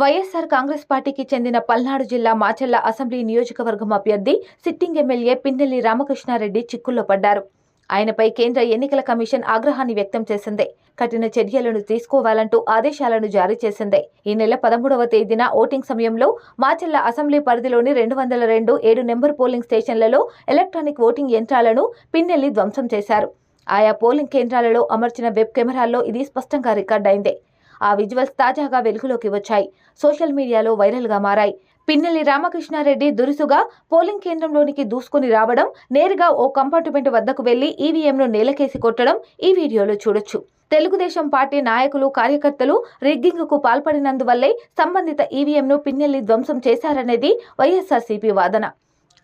వైఎస్సార్ కాంగ్రెస్ పార్టీకి చెందిన పల్నాడు జిల్లా మాచల్ల అసెంబ్లీ నియోజకవర్గం అభ్యర్థి సిట్టింగ్ ఎమ్మెల్యే పిన్నెల్లి రామకృష్ణారెడ్డి చిక్కుల్లో పడ్డారు. ఆయనపై కేంద్ర ఎన్నికల కమిషన్ ఆగ్రహాన్ని వ్యక్తం చేసింది. కఠిన చర్యలను తీసుకోవాలంటూ ఆదేశాలను జారీ చేసింది. ఈ నెల పదమూడవ తేదీన ఓటింగ్ సమయంలో మాచెల్ల అసెంబ్లీ పరిధిలోని రెండు వందల రెండు ఏడు నెంబర్ పోలింగ్ స్టేషన్లలో ఎలక్ట్రానిక్ ఓటింగ్ యంత్రాలను పిన్నెల్లి ధ్వంసం చేశారు. ఆయా పోలింగ్ కేంద్రాలలో అమర్చిన వెబ్ కెమెరాల్లో ఇది స్పష్టంగా రికార్డైంది. ఆ విజువల్స్ తాజాగా వెలుగులోకి వచ్చాయి. సోషల్ మీడియాలో వైరల్గా మారాయి. పిన్నెల్లి రామకృష్ణారెడ్డి దురుసుగా పోలింగ్ కేంద్రంలోనికి దూసుకుని రావడం నేరుగా ఓ కంపార్ట్మెంట్ వద్దకు వెళ్ళి ఈవీఎంను నేలకేసి కొట్టడం ఈ వీడియోలో చూడొచ్చు. తెలుగుదేశం పార్టీ నాయకులు కార్యకర్తలు రిగ్గింగ్కు పాల్పడినందువల్లే సంబంధిత ఈవీఎంను పిన్నెల్లి ధ్వంసం చేశారనేది వైఎస్ఆర్సీపీ వాదన.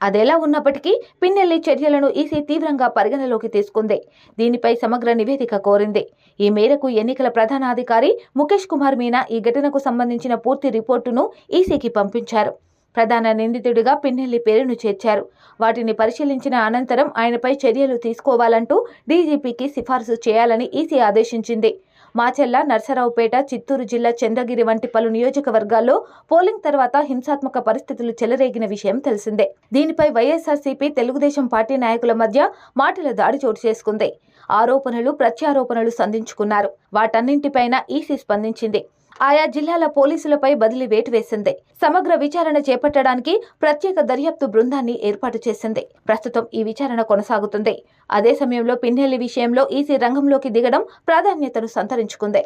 అదెలా ఉన్నప్పటికీ పిన్నెల్లి చర్యలను ఈసీ తీవ్రంగా పరిగణలోకి తీసుకుంది. దీనిపై సమగ్ర నివేదిక కోరింది. ఈ మేరకు ఎన్నికల ప్రధానాధికారి ముఖేష్ కుమార్ మీనా ఈ ఘటనకు సంబంధించిన పూర్తి రిపోర్టును ఈసీకి పంపించారు. ప్రధాన నిందితుడిగా పిన్నెల్లి పేరును చేర్చారు. వాటిని పరిశీలించిన అనంతరం ఆయనపై చర్యలు తీసుకోవాలంటూ డీజీపీకి సిఫార్సు చేయాలని ఈసీ ఆదేశించింది. మాచెల్ల నర్సరావుపేట చిత్తూరు జిల్లా చంద్రగిరి వంటి పలు నియోజకవర్గాల్లో పోలింగ్ తర్వాత హింసాత్మక పరిస్థితులు చెలరేగిన విషయం తెలిసిందే. దీనిపై వైఎస్ఆర్సీపీ తెలుగుదేశం పార్టీ నాయకుల మధ్య మాటల దాడి చోటు చేసుకుంది. ఆరోపణలు ప్రత్యారోపణలు సంధించుకున్నారు. వాటన్నింటిపైన ఈసీ స్పందించింది. ఆయా జిల్లాల పోలీసులపై బదిలీ వేటు వేసింది. సమగ్ర విచారణ చేపట్టడానికి ప్రత్యేక దర్యాప్తు బృందాన్ని ఏర్పాటు చేసింది. ప్రస్తుతం ఈ విచారణ కొనసాగుతుంది. అదే సమయంలో పిన్నెల్లి విషయంలో ఈసీ రంగంలోకి దిగడం ప్రాధాన్యతను సంతరించుకుంది.